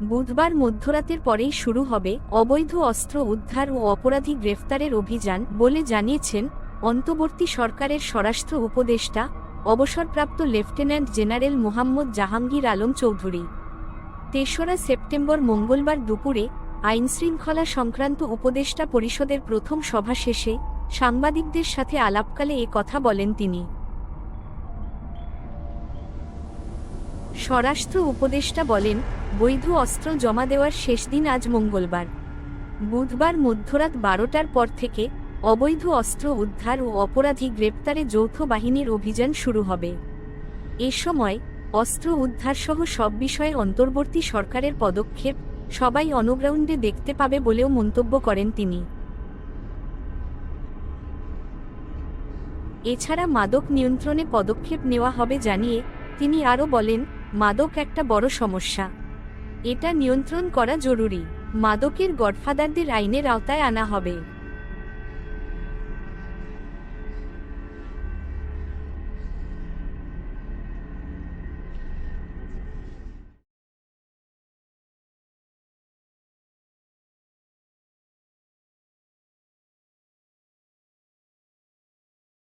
বুধবার মধ্যরাতের পরেই শুরু হবে অবৈধ অস্ত্র উদ্ধার ও অপরাধী গ্রেফতারের অভিযান বলে জানিয়েছেন অন্তর্বর্তী সরকারের স্বরাষ্ট্র উপদেষ্টা, অবসরপ্রাপ্ত লেফটেন্যান্ট জেনারেল মোহাম্মদ জাহাঙ্গীর আলম চৌধুরী। তেসরা সেপ্টেম্বর মঙ্গলবার দুপুরে আইনশৃঙ্খলা সংক্রান্ত উপদেষ্টা পরিষদের প্রথম সভা শেষে সাংবাদিকদের সাথে আলাপকালে এ কথা বলেন তিনি। স্বরাষ্ট্র উপদেষ্টা বলেন বৈধ অস্ত্র জমা দেওয়ার শেষ দিন আজ মঙ্গলবার। বুধবার মধ্যরাত বারোটার পর থেকে অবৈধ অস্ত্র উদ্ধার ও অপরাধী গ্রেপ্তারে যৌথ বাহিনীর অভিযান শুরু হবে। এ সময় অস্ত্র উদ্ধারসহ সব বিষয়ে অন্তর্বর্তী সরকারের পদক্ষেপ সবাই অনগ্রাউন্ডে দেখতে পাবে বলেও মন্তব্য করেন তিনি। এছাড়া মাদক নিয়ন্ত্রণে পদক্ষেপ নেওয়া হবে জানিয়ে তিনি আরও বলেন, মাদক একটা বড় সমস্যা। এটা নিয়ন্ত্রণ করা জরুরি। মাদকের গডফাদারদের আইনের আওতায় আনা হবে।